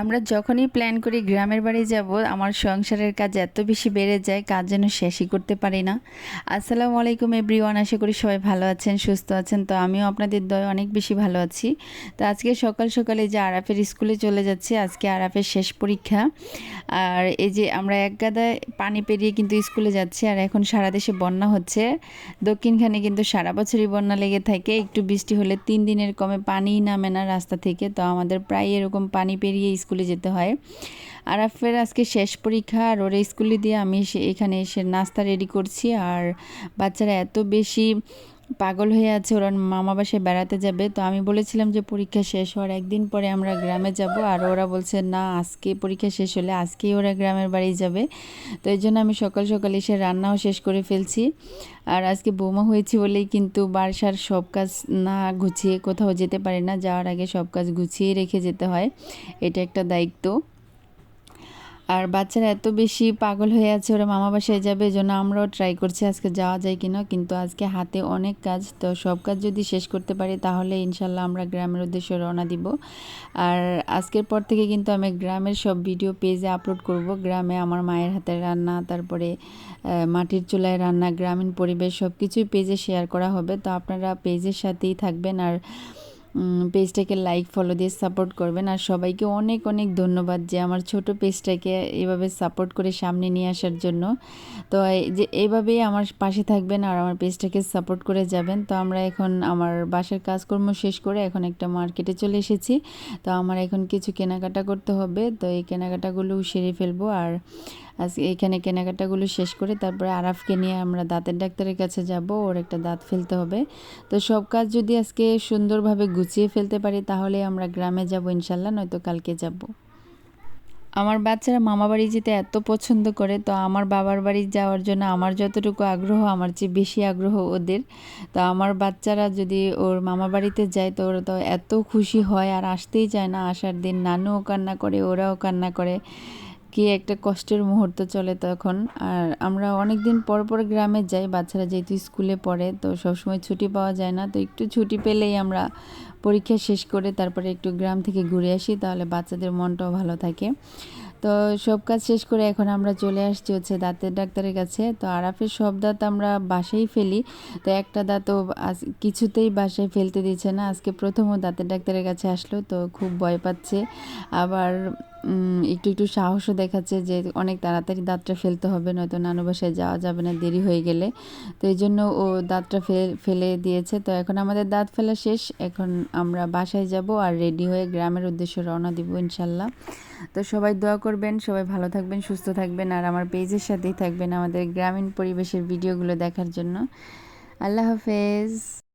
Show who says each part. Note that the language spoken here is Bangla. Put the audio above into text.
Speaker 1: আমরা যখনই প্ল্যান করি গ্রামের বাড়ি যাব, আমার সংসারের কাজ এত বেশি বেড়ে যায়, কাজ যেন শেষই করতে পারি না। আসসালামু আলাইকুম এভরিওয়ান আশা করি সবাই ভালো আছেন, সুস্থ আছেন। তো আমিও আপনাদের দয় অনেক বেশি ভালো আছি। তো আজকে সকাল সকালে যে আরাফের স্কুলে চলে যাচ্ছে, আজকে আরাফের শেষ পরীক্ষা। আর এই যে আমরা এক গাদায় পানি পেরিয়ে কিন্তু স্কুলে যাচ্ছি, আর এখন সারা দেশে বন্যা হচ্ছে। দক্ষিণখানে কিন্তু সারা বছরই বন্যা লেগে থাকে, একটু বৃষ্টি হলে তিন দিনের কমে পানিই নামে না রাস্তা থেকে। তো আমাদের প্রায় এরকম পানি পেরিয়ে স্কুলে যেতে হয়। আর আরাফের আজকে শেষ পরীক্ষা, আর ওরা স্কুলে দিয়ে আমি এখানে এসে নাস্তা রেডি করছি। আর বাচ্চারা এত বেশি পাগল হয়ে আছে, ওরা মামা বাসায় বেড়াতে যাবে। তো আমি বলেছিলাম যে পরীক্ষা শেষ হওয়ার একদিন পরে আমরা গ্রামে যাব, আর ওরা বলছে, না, আজকে পরীক্ষা শেষ হলে আজকেই ওরা গ্রামের বাড়ি যাবে। তো এই জন্য আমি সকাল সকাল এসে রান্নাও শেষ করে ফেলছি। আর আজকে বোমা হয়েছি বলেই কিন্তু বারসার সব কাজ না গুছিয়ে কোথাও যেতে পারি না, যাওয়ার আগে সব কাজ গুছিয়ে রেখে যেতে হয়। এটা একটা দায়িত্ব। আর বাচ্চারা এত বেশি পাগল হয়ে আছে, ওরা মামা বাসায় যাবে এই জন্য আমরাও ট্রাই করছি আজকে যাওয়া যায় কিনা, কিন্তু আজকে হাতে অনেক কাজ, তো সব কাজ যদি শেষ করতে পারি তাহলে ইনশাল্লাহ আমরা গ্রামের উদ্দেশ্যে রওনা দিব। আর আজকের পর থেকে কিন্তু আমি গ্রামের সব ভিডিও পেজে আপলোড করব, গ্রামে আমার মায়ের হাতের রান্না, তারপরে মাটির চুলায় রান্না, গ্রামীণ পরিবেশ সব কিছুই পেজে শেয়ার করা হবে, তো আপনারা পেজের সাথেই থাকবেন। আর পেজটাকে লাইক ফলো দিয়ে সাপোর্ট করবেন। আর সবাইকে অনেক অনেক ধন্যবাদ যে আমার ছোট পেজটাকে এভাবে সাপোর্ট করে সামনে নিয়ে আসার জন্য। তো যে এইভাবেই আমার পাশে থাকবেন আর আমার পেজটাকে সাপোর্ট করে যাবেন। তো আমরা এখন আমার বাসার কাজকর্ম শেষ করে এখন একটা মার্কেটে চলে এসেছি। তো আমার এখন কিছু কেনাকাটা করতে হবে। তো এই কেনাকাটাগুলো সেরে ফেলব। আর আজকে এখানে কেনাকাটাগুলো শেষ করে তারপরে আরাফকে নিয়ে আমরা দাঁতের ডাক্তারের কাছে যাব, ওর একটা দাঁত ফেলতে হবে। তো সব কাজ যদি আজকে সুন্দরভাবে গুছিয়ে ফেলতে পারি, তাহলে আমরা গ্রামে যাব ইনশাল্লাহ, নয়তো কালকে যাব। আমার বাচ্চারা মামা বাড়ি যেতে এত পছন্দ করে, তো আমার বাবার বাড়ি যাওয়ার জন্য আমার যতটুকু আগ্রহ, আমার চেয়ে বেশি আগ্রহ ওদের। তো আমার বাচ্চারা যদি ওর মামা বাড়িতে যায়, তো ওরা তো এত খুশি হয়, আর আসতেই চায় না, আসার দিন নানুও কান্না করে, ওরাও কান্না করে। কি একটা কষ্টের মুহূর্ত চলে তখন। আর আমরা অনেক দিন পর পর গ্রামে যাই, বাচ্চারা যেহেতু স্কুলে পড়ে, তো সবসময় ছুটি পাওয়া যায় না। তো একটু ছুটি পেলেই আমরা পরীক্ষা শেষ করে তারপরে একটু গ্রাম থেকে ঘুরে আসি, তাহলে বাচ্চাদের মনটাও ভালো থাকে। তো সব কাজ শেষ করে এখন আমরা চলে আসছি হচ্ছে দাঁতের ডাক্তারের কাছে। তো আরাফের সব দাঁত আমরা বাসায় ফেলি। তো একটা দাঁতও আজ কিছুতেই বাসায় ফেলতে দিচ্ছে না। আজকে প্রথমও দাঁতের ডাক্তারের কাছে আসলো, তো খুব ভয় পাচ্ছে। আবার একটু একটু সাহসও দেখাচ্ছে যে অনেক তাড়াতাড়ি দাঁতটা ফেলতে হবে, নয়তো নানু বাসায় যাওয়া যাবে না দেরি হয়ে গেলে। তো এই জন্য ও দাঁতটা ফেলে দিয়েছে। তো এখন আমাদের দাঁত ফেলা শেষ। এখন আমরা বাসায় যাব আর রেডি হয়ে গ্রামের উদ্দেশ্যে রওনা দিব ইনশাল্লাহ। তো সবাই দোয়া করবেন, সবাই ভালো থাকবেন, সুস্থ থাকবেন আর আমার পেজের সাথেই থাকবেন আমাদের গ্রামীণ পরিবেশের ভিডিওগুলো দেখার জন্য। আল্লাহ হাফেজ।